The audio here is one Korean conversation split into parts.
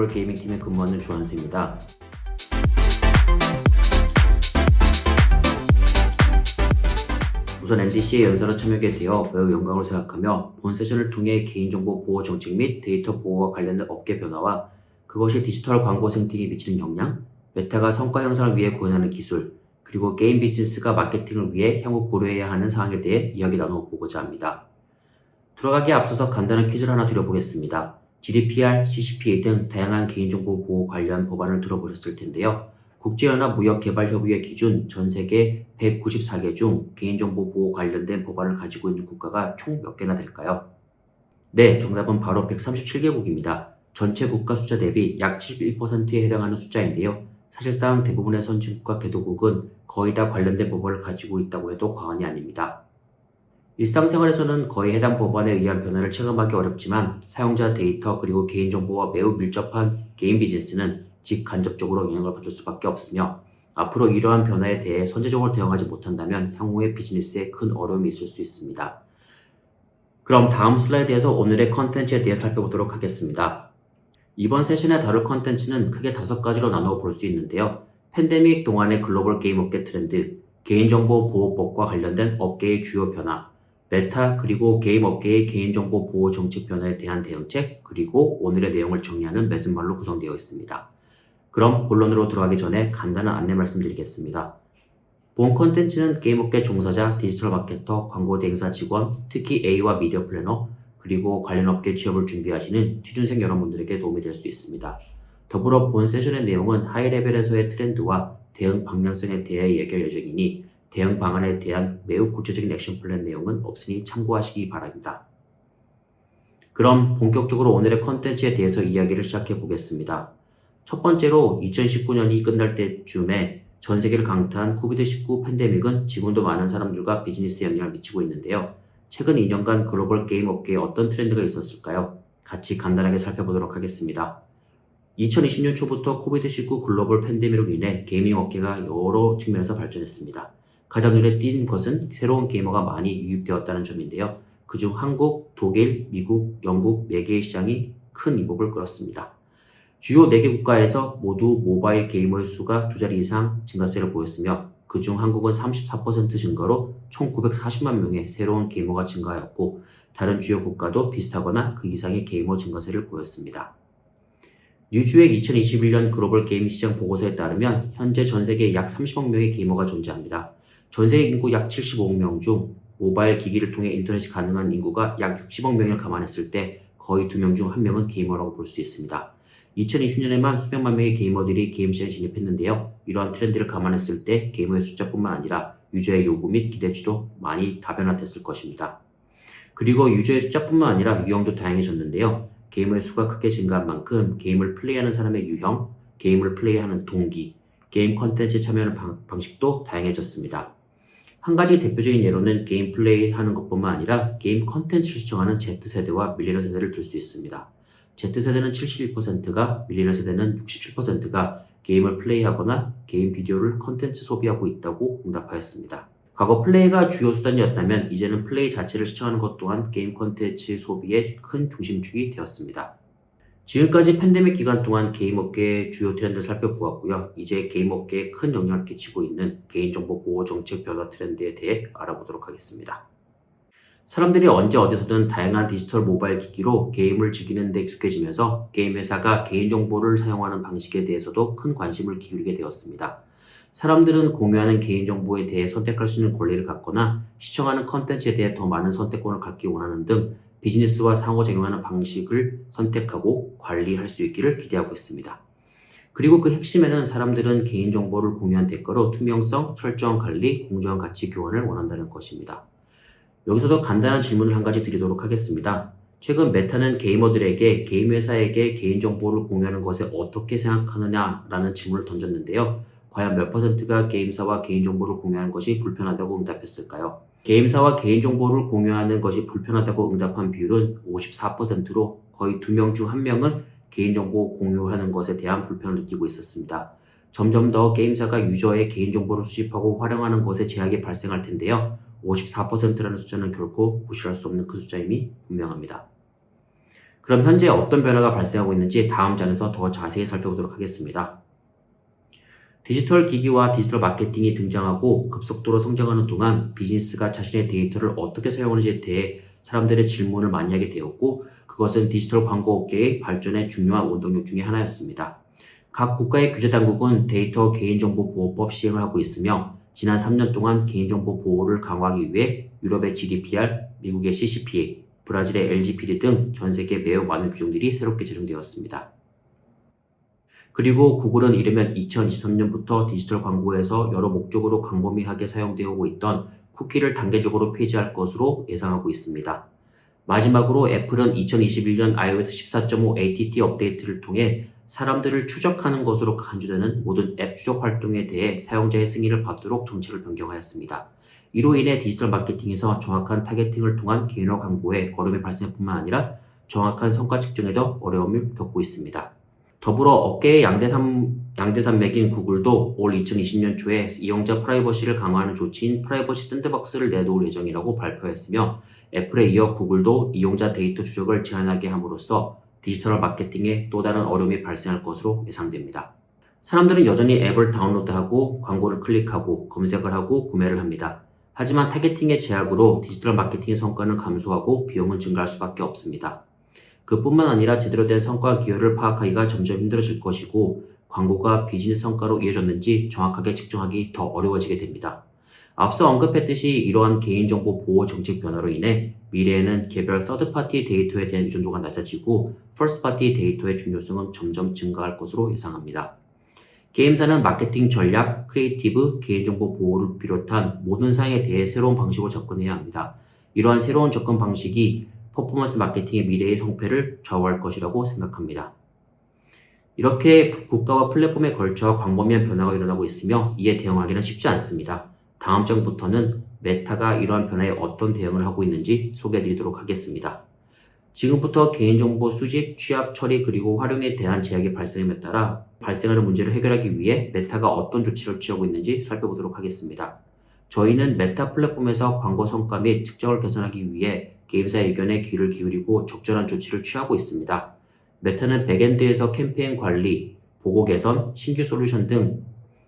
글로벌 게이밍 팀에 근무하는 조한수입니다. 우선 NDC의 연사로 참여하게 되어 매우 영광을 생각하며 본 세션을 통해 개인정보 보호 정책 및 데이터 보호와 관련된 업계 변화와 그것이 디지털 광고 생태계에 미치는 영향, 메타가 성과 향상을 위해 구현하는 기술, 그리고 게임 비즈니스가 마케팅을 위해 향후 고려해야 하는 사항에 대해 이야기 나눠보고자 합니다. 들어가기에 앞서서 간단한 퀴즈를 하나 드려보겠습니다. GDPR, CCPA 등 다양한 개인정보 보호 관련 법안을 들어보셨을 텐데요. 국제연합 무역개발협의회 기준 전 세계 194개 중 개인정보 보호 관련된 법안을 가지고 있는 국가가 총 몇 개나 될까요? 네, 정답은 바로 137개국입니다. 전체 국가 숫자 대비 약 71%에 해당하는 숫자인데요. 사실상 대부분의 선진국과 개도국은 거의 다 관련된 법안을 가지고 있다고 해도 과언이 아닙니다. 일상생활에서는 거의 해당 법안에 의한 변화를 체감하기 어렵지만 사용자 데이터 그리고 개인정보와 매우 밀접한 개인 비즈니스는 직간접적으로 영향을 받을 수밖에 없으며 앞으로 이러한 변화에 대해 선제적으로 대응하지 못한다면 향후의 비즈니스에 큰 어려움이 있을 수 있습니다. 그럼 다음 슬라이드에서 오늘의 컨텐츠에 대해 살펴보도록 하겠습니다. 이번 세션에 다룰 컨텐츠는 크게 다섯 가지로 나누어 볼 수 있는데요. 팬데믹 동안의 글로벌 게임 업계 트렌드, 개인정보 보호법과 관련된 업계의 주요 변화, 메타 그리고 게임 업계의 개인정보 보호 정책 변화에 대한 대응책, 그리고 오늘의 내용을 정리하는 매듭말로 구성되어 있습니다. 그럼 본론으로 들어가기 전에 간단한 안내 말씀드리겠습니다. 본 컨텐츠는 게임업계 종사자, 디지털 마케터, 광고 대행사 직원, 특히 A와 미디어 플래너, 그리고 관련 업계 취업을 준비하시는 취준생 여러분들에게 도움이 될 수 있습니다. 더불어 본 세션의 내용은 하이레벨에서의 트렌드와 대응 방향성에 대해 얘기할 예정이니 대응 방안에 대한 매우 구체적인 액션 플랜 내용은 없으니 참고하시기 바랍니다. 그럼 본격적으로 오늘의 컨텐츠에 대해서 이야기를 시작해 보겠습니다. 첫 번째로 2019년이 끝날 때쯤에 전 세계를 강타한 코비드19 팬데믹은 지금도 많은 사람들과 비즈니스에 영향을 미치고 있는데요. 최근 2년간 글로벌 게임 업계에 어떤 트렌드가 있었을까요? 같이 간단하게 살펴보도록 하겠습니다. 2020년 초부터 코비드19 글로벌 팬데믹으로 인해 게이밍 업계가 여러 측면에서 발전했습니다. 가장 눈에 띈 것은 새로운 게이머가 많이 유입되었다는 점인데요. 그중 한국, 독일, 미국, 영국 4개의 시장이 큰 이목을 끌었습니다. 주요 4개 국가에서 모두 모바일 게이머의 수가 두 자리 이상 증가세를 보였으며 그중 한국은 34% 증가로 총 940만 명의 새로운 게이머가 증가하였고 다른 주요 국가도 비슷하거나 그 이상의 게이머 증가세를 보였습니다. 뉴주의 2021년 글로벌 게임 시장 보고서에 따르면 현재 전 세계에 약 30억 명의 게이머가 존재합니다. 전 세계 인구 약 75억 명 중 모바일 기기를 통해 인터넷이 가능한 인구가 약 60억 명을 감안했을 때 거의 2명 중 1명은 게이머라고 볼 수 있습니다. 2020년에만 수백만 명의 게이머들이 게임 시장에 진입했는데요. 이러한 트렌드를 감안했을 때 게이머의 숫자뿐만 아니라 유저의 요구 및 기대치도 많이 다변화됐을 것입니다. 그리고 유저의 숫자뿐만 아니라 유형도 다양해졌는데요. 게이머의 수가 크게 증가한 만큼 게임을 플레이하는 사람의 유형, 게임을 플레이하는 동기, 게임 컨텐츠에 참여하는 방, 방식도 다양해졌습니다. 한 가지 대표적인 예로는 게임 플레이 하는 것뿐만 아니라 게임 컨텐츠를 시청하는 Z세대와 밀레니얼 세대를 들 수 있습니다. Z세대는 71%가, 밀레니얼 세대는 67%가 게임을 플레이하거나 게임 비디오를 컨텐츠 소비하고 있다고 응답하였습니다. 과거 플레이가 주요 수단이었다면 이제는 플레이 자체를 시청하는 것 또한 게임 컨텐츠 소비의 큰 중심축이 되었습니다. 지금까지 팬데믹 기간 동안 게임 업계의 주요 트렌드를 살펴보았고요. 이제 게임 업계에 큰 영향을 끼치고 있는 개인정보 보호 정책 변화 트렌드에 대해 알아보도록 하겠습니다. 사람들이 언제 어디서든 다양한 디지털 모바일 기기로 게임을 즐기는 데 익숙해지면서 게임 회사가 개인정보를 사용하는 방식에 대해서도 큰 관심을 기울이게 되었습니다. 사람들은 공유하는 개인정보에 대해 선택할 수 있는 권리를 갖거나 시청하는 컨텐츠에 대해 더 많은 선택권을 갖기 원하는 등 비즈니스와 상호작용하는 방식을 선택하고 관리할 수 있기를 기대하고 있습니다. 그리고 그 핵심에는 사람들은 개인정보를 공유한 대가로 투명성, 철저한 관리, 공정한 가치 교환을 원한다는 것입니다. 여기서도 간단한 질문을 한 가지 드리도록 하겠습니다. 최근 메타는 게이머들에게 게임 회사에게 개인정보를 공유하는 것에 어떻게 생각하느냐라는 질문을 던졌는데요. 과연 몇 퍼센트가 게임사와 개인정보를 공유하는 것이 불편하다고 응답했을까요? 게임사와 개인정보를 공유하는 것이 불편하다고 응답한 비율은 54%로 거의 두 명 중 한 명은 개인정보 공유하는 것에 대한 불편을 느끼고 있었습니다. 점점 더 게임사가 유저의 개인정보를 수집하고 활용하는 것에 제약이 발생할 텐데요. 54%라는 숫자는 결코 무시할 수 없는 그 숫자임이 분명합니다. 그럼 현재 어떤 변화가 발생하고 있는지 다음 장에서 더 자세히 살펴보도록 하겠습니다. 디지털 기기와 디지털 마케팅이 등장하고 급속도로 성장하는 동안 비즈니스가 자신의 데이터를 어떻게 사용하는지에 대해 사람들의 질문을 많이 하게 되었고 그것은 디지털 광고 업계의 발전의 중요한 원동력 중의 하나였습니다. 각 국가의 규제 당국은 데이터 개인정보 보호법 시행을 하고 있으며 지난 3년 동안 개인정보 보호를 강화하기 위해 유럽의 GDPR, 미국의 CCPA, 브라질의 LGPD 등 전 세계 매우 많은 규정들이 새롭게 제정되었습니다. 그리고 구글은 이르면 2023년부터 디지털 광고에서 여러 목적으로 광범위하게 사용되어 오고 있던 쿠키를 단계적으로 폐지할 것으로 예상하고 있습니다. 마지막으로 애플은 2021년 iOS 14.5 ATT 업데이트를 통해 사람들을 추적하는 것으로 간주되는 모든 앱 추적 활동에 대해 사용자의 승인을 받도록 정책을 변경하였습니다. 이로 인해 디지털 마케팅에서 정확한 타겟팅을 통한 개인화 광고에 어려움이 발생할 뿐만 아니라 정확한 성과 측정에도 어려움을 겪고 있습니다. 더불어 업계의 양대산, 양대산맥인 구글도 올 2020년 초에 이용자 프라이버시를 강화하는 조치인 프라이버시 샌드박스를 내놓을 예정이라고 발표했으며 애플에 이어 구글도 이용자 데이터 추적을 제한하게 함으로써 디지털 마케팅에 또 다른 어려움이 발생할 것으로 예상됩니다. 사람들은 여전히 앱을 다운로드하고 광고를 클릭하고 검색을 하고 구매를 합니다. 하지만 타겟팅의 제약으로 디지털 마케팅의 성과는 감소하고 비용은 증가할 수밖에 없습니다. 그뿐만 아니라 제대로 된 성과 기여를 파악하기가 점점 힘들어질 것이고 광고가 비즈니스 성과로 이어졌는지 정확하게 측정하기 더 어려워지게 됩니다. 앞서 언급했듯이 이러한 개인정보 보호 정책 변화로 인해 미래에는 개별 서드파티 데이터에 대한 의존도가 낮아지고 퍼스트파티 데이터의 중요성은 점점 증가할 것으로 예상합니다. 게임사는 마케팅 전략, 크리에이티브, 개인정보 보호를 비롯한 모든 사항에 대해 새로운 방식으로 접근해야 합니다. 이러한 새로운 접근 방식이 퍼포먼스 마케팅의 미래의 성패를 좌우할 것이라고 생각합니다. 이렇게 국가와 플랫폼에 걸쳐 광범위한 변화가 일어나고 있으며 이에 대응하기는 쉽지 않습니다. 다음 장부터는 메타가 이러한 변화에 어떤 대응을 하고 있는지 소개해 드리도록 하겠습니다. 지금부터 개인정보 수집, 취합, 처리 그리고 활용에 대한 제약이 발생함에 따라 발생하는 문제를 해결하기 위해 메타가 어떤 조치를 취하고 있는지 살펴보도록 하겠습니다. 저희는 메타 플랫폼에서 광고 성과 및 측정을 개선하기 위해 게임사의 의견에 귀를 기울이고 적절한 조치를 취하고 있습니다. 메타는 백엔드에서 캠페인 관리, 보고 개선, 신규 솔루션 등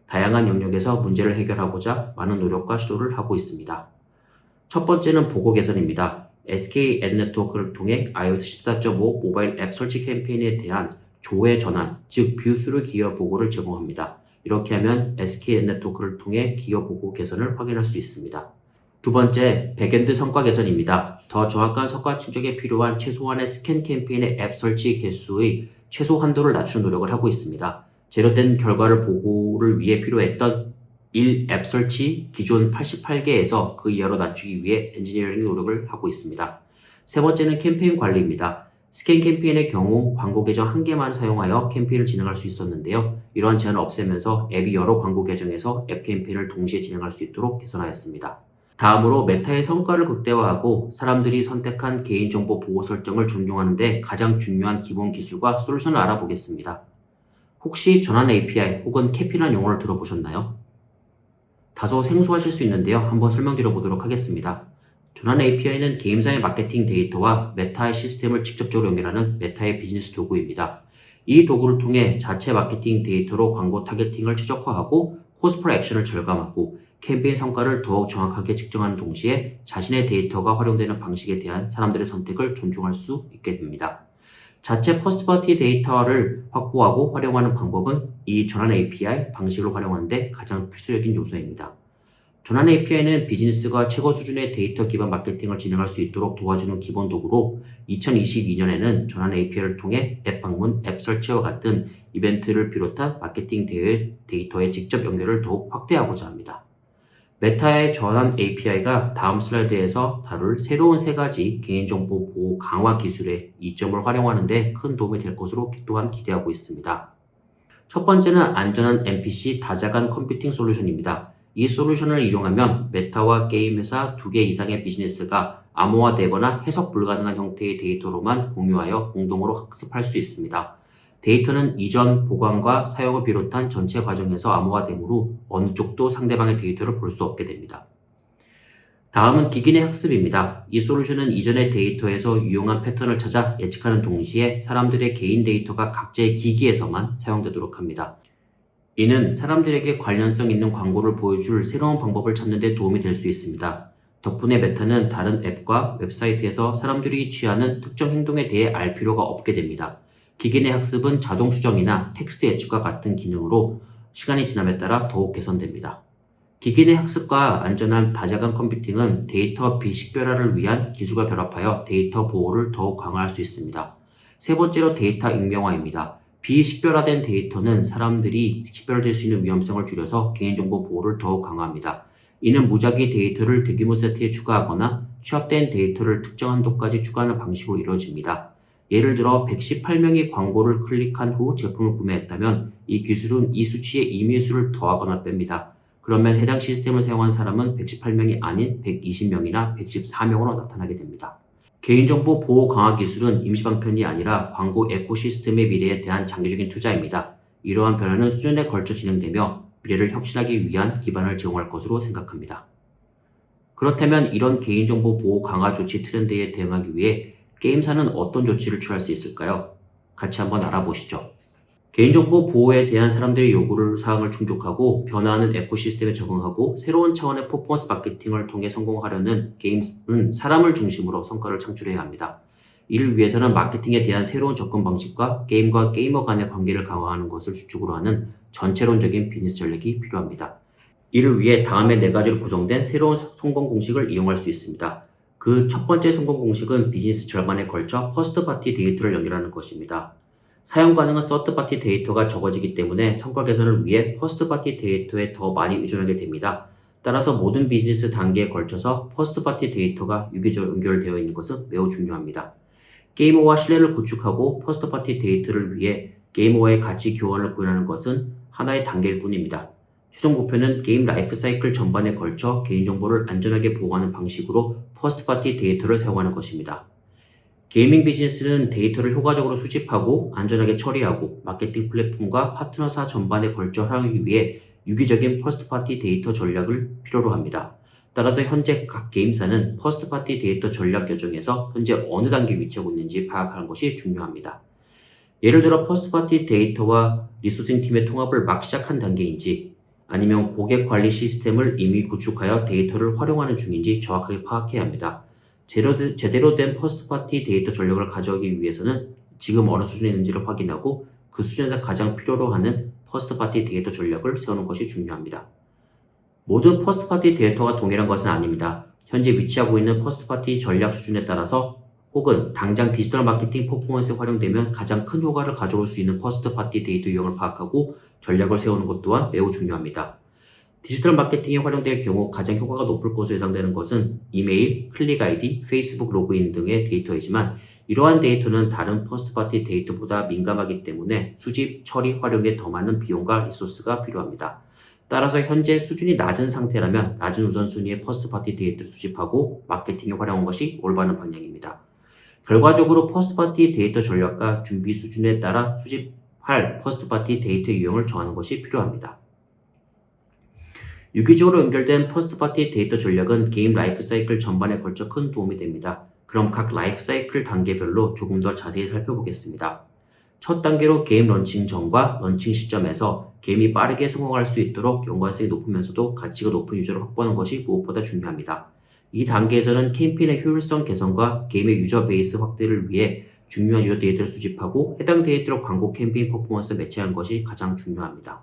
다양한 영역에서 문제를 해결하고자 많은 노력과 시도를 하고 있습니다. 첫 번째는 보고 개선입니다. SK 앱네트워크를 통해 iOS 14.5 모바일 앱 설치 캠페인에 대한 조회 전환, 즉 뷰스루 기여 보고를 제공합니다. 이렇게 하면 SK 앱네트워크를 통해 기여 보고 개선을 확인할 수 있습니다. 두 번째, 백엔드 성과 개선입니다. 더 정확한 성과 측정에 필요한 최소한의 스캔 캠페인의 앱 설치 개수의 최소 한도를 낮추는 노력을 하고 있습니다. 제로된 결과를 보고를 위해 필요했던 1 앱 설치 기존 88개에서 그 이하로 낮추기 위해 엔지니어링 노력을 하고 있습니다. 세 번째는 캠페인 관리입니다. 스캔 캠페인의 경우 광고 계정 한 개만 사용하여 캠페인을 진행할 수 있었는데요. 이러한 제한을 없애면서 앱이 여러 광고 계정에서 앱 캠페인을 동시에 진행할 수 있도록 개선하였습니다. 다음으로 메타의 성과를 극대화하고 사람들이 선택한 개인정보 보호 설정을 존중하는 데 가장 중요한 기본 기술과 솔루션을 알아보겠습니다. 혹시 전환 API 혹은 캐피라는 용어를 들어보셨나요? 다소 생소하실 수 있는데요. 한번 설명드려 보도록 하겠습니다. 전환 API는 게임사의 마케팅 데이터와 메타의 시스템을 직접적으로 연결하는 메타의 비즈니스 도구입니다. 이 도구를 통해 자체 마케팅 데이터로 광고 타겟팅을 최적화하고 코스프레 액션을 절감하고 캠페인 성과를 더욱 정확하게 측정하는 동시에 자신의 데이터가 활용되는 방식에 대한 사람들의 선택을 존중할 수 있게 됩니다. 자체 퍼스트 파티 데이터를 확보하고 활용하는 방법은 이 전환 API 방식을 활용하는데 가장 필수적인 요소입니다. 전환 API는 비즈니스가 최고 수준의 데이터 기반 마케팅을 진행할 수 있도록 도와주는 기본 도구로 2022년에는 전환 API를 통해 앱 방문, 앱 설치와 같은 이벤트를 비롯한 마케팅 대회 데이터의 직접 연결을 더욱 확대하고자 합니다. 메타의 전환 API가 다음 슬라이드에서 다룰 새로운 세 가지 개인정보 보호 강화 기술의 이점을 활용하는 데 큰 도움이 될 것으로 또한 기대하고 있습니다. 첫 번째는 안전한 NPC 다자간 컴퓨팅 솔루션입니다. 이 솔루션을 이용하면 메타와 게임 회사 두 개 이상의 비즈니스가 암호화되거나 해석 불가능한 형태의 데이터로만 공유하여 공동으로 학습할 수 있습니다. 데이터는 이전, 보관과 사용을 비롯한 전체 과정에서 암호화 되므로 어느 쪽도 상대방의 데이터를 볼 수 없게 됩니다. 다음은 기기내 학습입니다. 이 솔루션은 이전의 데이터에서 유용한 패턴을 찾아 예측하는 동시에 사람들의 개인 데이터가 각자의 기기에서만 사용되도록 합니다. 이는 사람들에게 관련성 있는 광고를 보여줄 새로운 방법을 찾는 데 도움이 될 수 있습니다. 덕분에 메타는 다른 앱과 웹사이트에서 사람들이 취하는 특정 행동에 대해 알 필요가 없게 됩니다. 기계 내 학습은 자동 수정이나 텍스트 예측과 같은 기능으로 시간이 지남에 따라 더욱 개선됩니다. 기계 내 학습과 안전한 다자간 컴퓨팅은 데이터 비식별화를 위한 기술과 결합하여 데이터 보호를 더욱 강화할 수 있습니다. 세 번째로 데이터 익명화입니다. 비식별화된 데이터는 사람들이 식별될 수 있는 위험성을 줄여서 개인정보 보호를 더욱 강화합니다. 이는 무작위 데이터를 대규모 세트에 추가하거나 취합된 데이터를 특정 한도까지 추가하는 방식으로 이루어집니다. 예를 들어 118명이 광고를 클릭한 후 제품을 구매했다면 이 기술은 이 수치에 임의수를 더하거나 뺍니다. 그러면 해당 시스템을 사용한 사람은 118명이 아닌 120명이나 114명으로 나타나게 됩니다. 개인정보 보호 강화 기술은 임시방편이 아니라 광고 에코시스템의 미래에 대한 장기적인 투자입니다. 이러한 변화는 수준에 걸쳐 진행되며 미래를 혁신하기 위한 기반을 제공할 것으로 생각합니다. 그렇다면 이런 개인정보 보호 강화 조치 트렌드에 대응하기 위해 게임사는 어떤 조치를 취할 수 있을까요? 같이 한번 알아보시죠. 개인정보 보호에 대한 사람들의 요구를 사항을 충족하고 변화하는 에코시스템에 적응하고 새로운 차원의 퍼포먼스 마케팅을 통해 성공하려는 게임은 사람을 중심으로 성과를 창출해야 합니다. 이를 위해서는 마케팅에 대한 새로운 접근 방식과 게임과 게이머 간의 관계를 강화하는 것을 주축으로 하는 전체론적인 비즈니스 전략이 필요합니다. 이를 위해 다음에 네 가지로 구성된 새로운 성공 공식을 이용할 수 있습니다. 그 첫 번째 성공 공식은 비즈니스 절반에 걸쳐 퍼스트 파티 데이터를 연결하는 것입니다. 사용 가능한 서드 파티 데이터가 적어지기 때문에 성과 개선을 위해 퍼스트 파티 데이터에 더 많이 의존하게 됩니다. 따라서 모든 비즈니스 단계에 걸쳐서 퍼스트 파티 데이터가 유기적으로 연결되어 있는 것은 매우 중요합니다. 게이머와 신뢰를 구축하고 퍼스트 파티 데이터를 위해 게이머와의 가치 교환을 구현하는 것은 하나의 단계일 뿐입니다. 최종 목표는 게임 라이프 사이클 전반에 걸쳐 개인정보를 안전하게 보호하는 방식으로 퍼스트 파티 데이터를 사용하는 것입니다. 게이밍 비즈니스는 데이터를 효과적으로 수집하고 안전하게 처리하고 마케팅 플랫폼과 파트너사 전반에 걸쳐 활용하기 위해 유기적인 퍼스트 파티 데이터 전략을 필요로 합니다. 따라서 현재 각 게임사는 퍼스트 파티 데이터 전략 여정에서 현재 어느 단계에 위치하고 있는지 파악하는 것이 중요합니다. 예를 들어 퍼스트 파티 데이터와 리소싱 팀의 통합을 막 시작한 단계인지 아니면 고객 관리 시스템을 이미 구축하여 데이터를 활용하는 중인지 정확하게 파악해야 합니다. 제대로 된 퍼스트 파티 데이터 전략을 가져가기 위해서는 지금 어느 수준에 있는지를 확인하고 그 수준에서 가장 필요로 하는 퍼스트 파티 데이터 전략을 세우는 것이 중요합니다. 모든 퍼스트 파티 데이터가 동일한 것은 아닙니다. 현재 위치하고 있는 퍼스트 파티 전략 수준에 따라서 혹은 당장 디지털 마케팅 퍼포먼스에 활용되면 가장 큰 효과를 가져올 수 있는 퍼스트 파티 데이터 유형을 파악하고 전략을 세우는 것 또한 매우 중요합니다. 디지털 마케팅에 활용될 경우 가장 효과가 높을 것으로 예상되는 것은 이메일, 클릭 아이디, 페이스북 로그인 등의 데이터이지만 이러한 데이터는 다른 퍼스트 파티 데이터보다 민감하기 때문에 수집, 처리, 활용에 더 많은 비용과 리소스가 필요합니다. 따라서 현재 수준이 낮은 상태라면 낮은 우선순위의 퍼스트 파티 데이터를 수집하고 마케팅에 활용한 것이 올바른 방향입니다. 결과적으로 퍼스트 파티 데이터 전략과 준비 수준에 따라 수집할 퍼스트 파티 데이터 유형을 정하는 것이 필요합니다. 유기적으로 연결된 퍼스트 파티 데이터 전략은 게임 라이프 사이클 전반에 걸쳐 큰 도움이 됩니다. 그럼 각 라이프 사이클 단계별로 조금 더 자세히 살펴보겠습니다. 첫 단계로 게임 런칭 전과 런칭 시점에서 게임이 빠르게 성공할 수 있도록 연관성이 높으면서도 가치가 높은 유저를 확보하는 것이 무엇보다 중요합니다. 이 단계에서는 캠페인의 효율성 개선과 게임의 유저 베이스 확대를 위해 중요한 유저 데이터를 수집하고 해당 데이터로 광고 캠페인 퍼포먼스 매치하는 것이 가장 중요합니다.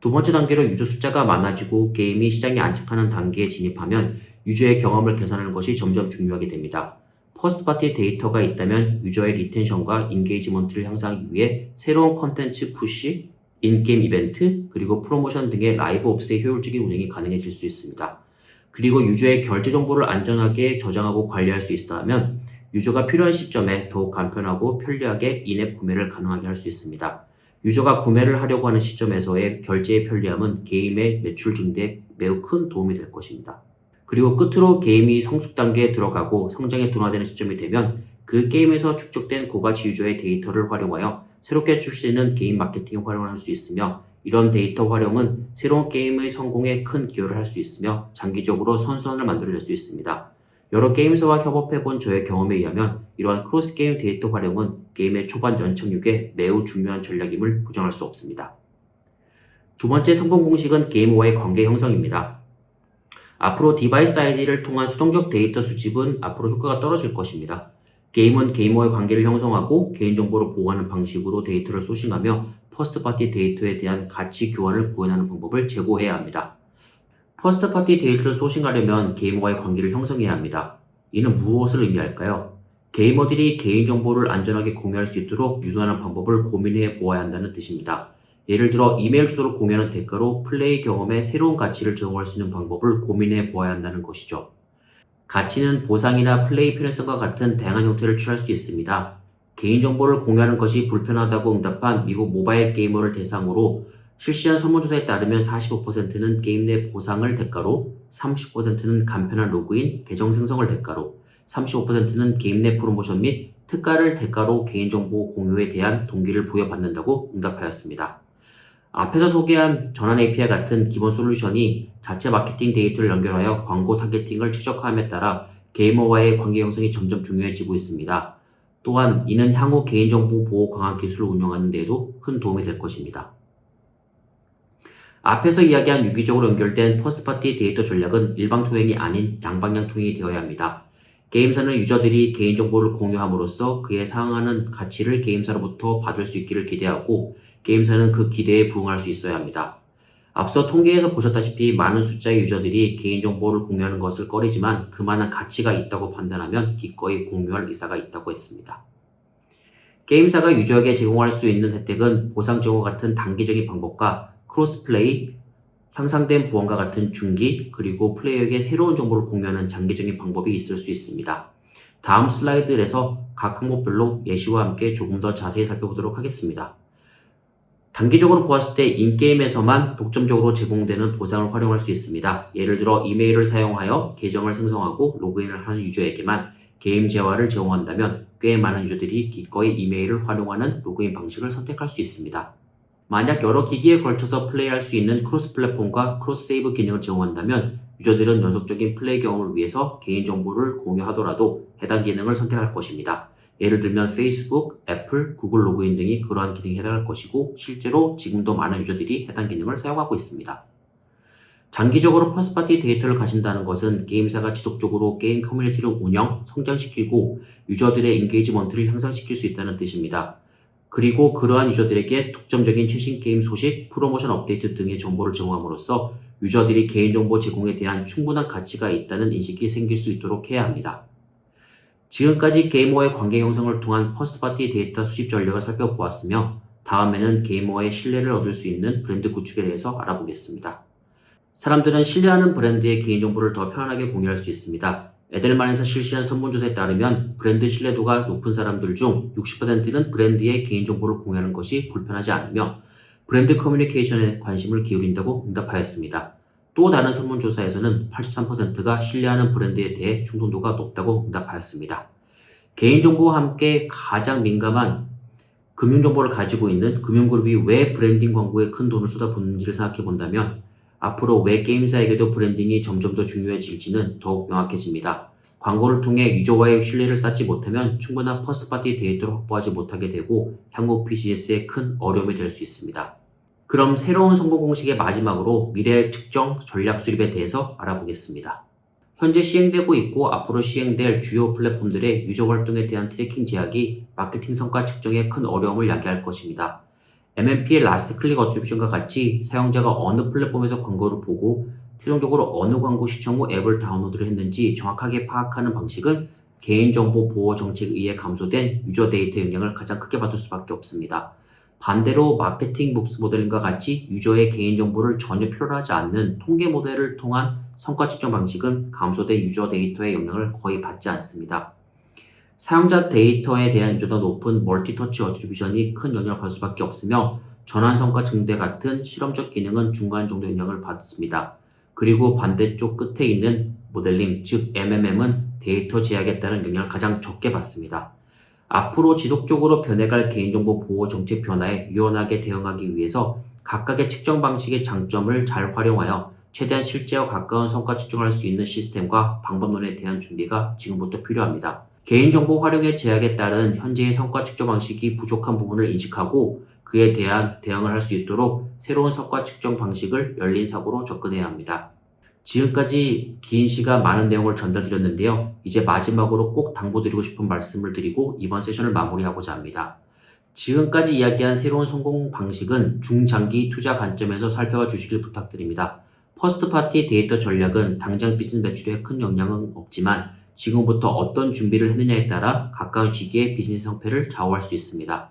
두 번째 단계로 유저 숫자가 많아지고 게임이 시장에 안착하는 단계에 진입하면 유저의 경험을 개선하는 것이 점점 중요하게 됩니다. 퍼스트 파티 데이터가 있다면 유저의 리텐션과 인게이지먼트를 향상하기 위해 새로운 컨텐츠 푸시, 인게임 이벤트, 그리고 프로모션 등의 라이브 옵스의 효율적인 운영이 가능해질 수 있습니다. 그리고 유저의 결제 정보를 안전하게 저장하고 관리할 수 있다면 유저가 필요한 시점에 더욱 간편하고 편리하게 인앱 구매를 가능하게 할 수 있습니다. 유저가 구매를 하려고 하는 시점에서의 결제의 편리함은 게임의 매출 증대에 매우 큰 도움이 될 것입니다. 그리고 끝으로 게임이 성숙 단계에 들어가고 성장에 둔화되는 시점이 되면 그 게임에서 축적된 고가치 유저의 데이터를 활용하여 새롭게 출시되는 게임 마케팅에 활용할 수 있으며 이런 데이터 활용은 새로운 게임의 성공에 큰 기여를 할 수 있으며 장기적으로 선순환을 만들어낼 수 있습니다. 여러 게임사와 협업해본 저의 경험에 의하면 이러한 크로스 게임 데이터 활용은 게임의 초반 연착륙에 매우 중요한 전략임을 부정할 수 없습니다. 두 번째 성공 공식은 게임와의 관계 형성입니다. 앞으로 디바이스 아이디를 통한 수동적 데이터 수집은 앞으로 효과가 떨어질 것입니다. 게임은 게이머의 관계를 형성하고 개인정보를 보호하는 방식으로 데이터를 소싱하며 퍼스트 파티 데이터에 대한 가치 교환을 구현하는 방법을 제고해야 합니다. 퍼스트 파티 데이터를 소싱하려면 게이머와의 관계를 형성해야 합니다. 이는 무엇을 의미할까요? 게이머들이 개인정보를 안전하게 공유할 수 있도록 유도하는 방법을 고민해 보아야 한다는 뜻입니다. 예를 들어 이메일 주소를 공유하는 대가로 플레이 경험에 새로운 가치를 제공할 수 있는 방법을 고민해 보아야 한다는 것이죠. 가치는 보상이나 플레이 편의성과 같은 다양한 형태를 취할 수 있습니다. 개인정보를 공유하는 것이 불편하다고 응답한 미국 모바일 게이머를 대상으로 실시한 설문조사에 따르면 45%는 게임 내 보상을 대가로, 30%는 간편한 로그인, 계정 생성을 대가로, 35%는 게임 내 프로모션 및 특가를 대가로 개인정보 공유에 대한 동기를 부여받는다고 응답하였습니다. 앞에서 소개한 전환 API 같은 기본 솔루션이 자체 마케팅 데이터를 연결하여 광고 타겟팅을 최적화함에 따라 게이머와의 관계 형성이 점점 중요해지고 있습니다. 또한 이는 향후 개인정보 보호 강화 기술을 운영하는 데에도 큰 도움이 될 것입니다. 앞에서 이야기한 유기적으로 연결된 퍼스트파티 데이터 전략은 일방 통행이 아닌 양방향 통행이 되어야 합니다. 게임사는 유저들이 개인정보를 공유함으로써 그에 상응하는 가치를 게임사로부터 받을 수 있기를 기대하고 게임사는 그 기대에 부응할 수 있어야 합니다. 앞서 통계에서 보셨다시피 많은 숫자의 유저들이 개인정보를 공유하는 것을 꺼리지만 그만한 가치가 있다고 판단하면 기꺼이 공유할 의사가 있다고 했습니다. 게임사가 유저에게 제공할 수 있는 혜택은 보상 제공과 같은 단기적인 방법과 크로스플레이, 향상된 보안과 같은 중기, 그리고 플레이어에게 새로운 정보를 공유하는 장기적인 방법이 있을 수 있습니다. 다음 슬라이드에서 각 항목별로 예시와 함께 조금 더 자세히 살펴보도록 하겠습니다. 단기적으로 보았을 때 인게임에서만 독점적으로 제공되는 보상을 활용할 수 있습니다. 예를 들어 이메일을 사용하여 계정을 생성하고 로그인을 하는 유저에게만 게임 재화를 제공한다면 꽤 많은 유저들이 기꺼이 이메일을 활용하는 로그인 방식을 선택할 수 있습니다. 만약 여러 기기에 걸쳐서 플레이할 수 있는 크로스 플랫폼과 크로스 세이브 기능을 제공한다면 유저들은 연속적인 플레이 경험을 위해서 개인정보를 공유하더라도 해당 기능을 선택할 것입니다. 예를 들면 페이스북, 애플, 구글 로그인 등이 그러한 기능에 해당할 것이고 실제로 지금도 많은 유저들이 해당 기능을 사용하고 있습니다. 장기적으로 퍼스파티 데이터를 가진다는 것은 게임사가 지속적으로 게임 커뮤니티를 운영, 성장시키고 유저들의 인게이지먼트를 향상시킬 수 있다는 뜻입니다. 그리고 그러한 유저들에게 독점적인 최신 게임 소식, 프로모션 업데이트 등의 정보를 제공함으로써 유저들이 개인정보 제공에 대한 충분한 가치가 있다는 인식이 생길 수 있도록 해야 합니다. 지금까지 게이머의 관계 형성을 통한 퍼스트파티 데이터 수집 전략을 살펴보았으며 다음에는 게이머의 신뢰를 얻을 수 있는 브랜드 구축에 대해서 알아보겠습니다. 사람들은 신뢰하는 브랜드의 개인정보를 더 편안하게 공유할 수 있습니다. 에델만에서 실시한 설문조사에 따르면 브랜드 신뢰도가 높은 사람들 중 60%는 브랜드의 개인정보를 공유하는 것이 불편하지 않으며 브랜드 커뮤니케이션에 관심을 기울인다고 응답하였습니다. 또 다른 설문조사에서는 83%가 신뢰하는 브랜드에 대해 충성도가 높다고 응답하였습니다. 개인정보와 함께 가장 민감한 금융정보를 가지고 있는 금융그룹이 왜 브랜딩 광고에 큰 돈을 쏟아붓는지를 생각해 본다면 앞으로 왜 게임사에게도 브랜딩이 점점 더 중요해질지는 더욱 명확해집니다. 광고를 통해 유저와의 신뢰를 쌓지 못하면 충분한 퍼스트파티 데이터를 확보하지 못하게 되고 향후 비즈니스에 큰 어려움이 될 수 있습니다. 그럼 새로운 성공 공식의 마지막으로 미래 측정 전략 수립에 대해서 알아보겠습니다. 현재 시행되고 있고 앞으로 시행될 주요 플랫폼들의 유저 활동에 대한 트래킹 제약이 마케팅 성과 측정에 큰 어려움을 야기할 것입니다. MMP의 라스트 클릭 어트리뷰션과 같이 사용자가 어느 플랫폼에서 광고를 보고 최종적으로 어느 광고 시청 후 앱을 다운로드를 했는지 정확하게 파악하는 방식은 개인정보 보호 정책에 의해 감소된 유저 데이터 영향을 가장 크게 받을 수밖에 없습니다. 반대로 마케팅 묵스 모델링과 같이 유저의 개인정보를 전혀 필요로 하지 않는 통계 모델을 통한 성과 측정 방식은 감소된 유저 데이터의 영향을 거의 받지 않습니다. 사용자 데이터에 대한 유저도 높은 멀티터치 어트리뷰션이 큰 영향을 받을 수밖에 없으며 전환 성과 증대 같은 실험적 기능은 중간 정도 영향을 받습니다. 그리고 반대쪽 끝에 있는 모델링, 즉 MMM은 데이터 제약에 따른 영향을 가장 적게 받습니다. 앞으로 지속적으로 변해갈 개인정보 보호 정책 변화에 유연하게 대응하기 위해서 각각의 측정 방식의 장점을 잘 활용하여 최대한 실제와 가까운 성과 측정할 수 있는 시스템과 방법론에 대한 준비가 지금부터 필요합니다. 개인정보 활용의 제약에 따른 현재의 성과 측정 방식이 부족한 부분을 인식하고 그에 대한 대응을 할 수 있도록 새로운 성과 측정 방식을 열린 사고로 접근해야 합니다. 지금까지 긴 시간 많은 내용을 전달드렸는데요. 이제 마지막으로 꼭 당부드리고 싶은 말씀을 드리고 이번 세션을 마무리하고자 합니다. 지금까지 이야기한 새로운 성공 방식은 중장기 투자 관점에서 살펴봐 주시길 부탁드립니다. 퍼스트 파티 데이터 전략은 당장 비즈니스 매출에 큰 영향은 없지만 지금부터 어떤 준비를 했느냐에 따라 가까운 시기에 비즈니스 성패를 좌우할 수 있습니다.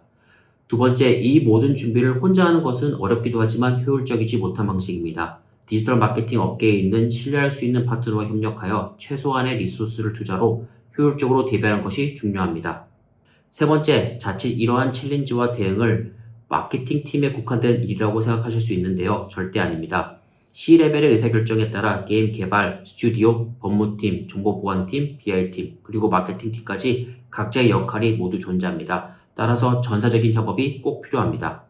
두 번째, 이 모든 준비를 혼자 하는 것은 어렵기도 하지만 효율적이지 못한 방식입니다. 디지털 마케팅 업계에 있는 신뢰할 수 있는 파트너와 협력하여 최소한의 리소스를 투자로 효율적으로 대비하는 것이 중요합니다. 세 번째, 자칫 이러한 챌린지와 대응을 마케팅 팀에 국한된 일이라고 생각하실 수 있는데요. 절대 아닙니다. C레벨의 의사결정에 따라 게임 개발, 스튜디오, 법무팀, 정보보안팀, BI팀, 그리고 마케팅팀까지 각자의 역할이 모두 존재합니다. 따라서 전사적인 협업이 꼭 필요합니다.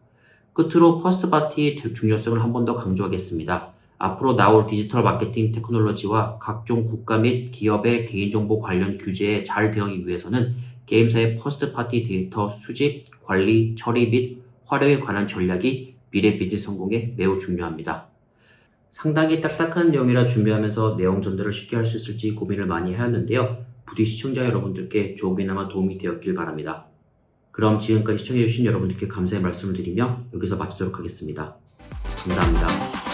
끝으로 퍼스트 파티의 중요성을 한 번 더 강조하겠습니다. 앞으로 나올 디지털 마케팅 테크놀로지와 각종 국가 및 기업의 개인정보 관련 규제에 잘 대응하기 위해서는 게임사의 퍼스트 파티 데이터 수집, 관리, 처리 및 활용에 관한 전략이 미래 비즈니스 성공에 매우 중요합니다. 상당히 딱딱한 내용이라 준비하면서 내용 전달을 쉽게 할 수 있을지 고민을 많이 해왔는데요. 부디 시청자 여러분들께 조금이나마 도움이 되었길 바랍니다. 그럼 지금까지 시청해주신 여러분들께 감사의 말씀을 드리며 여기서 마치도록 하겠습니다. 감사합니다.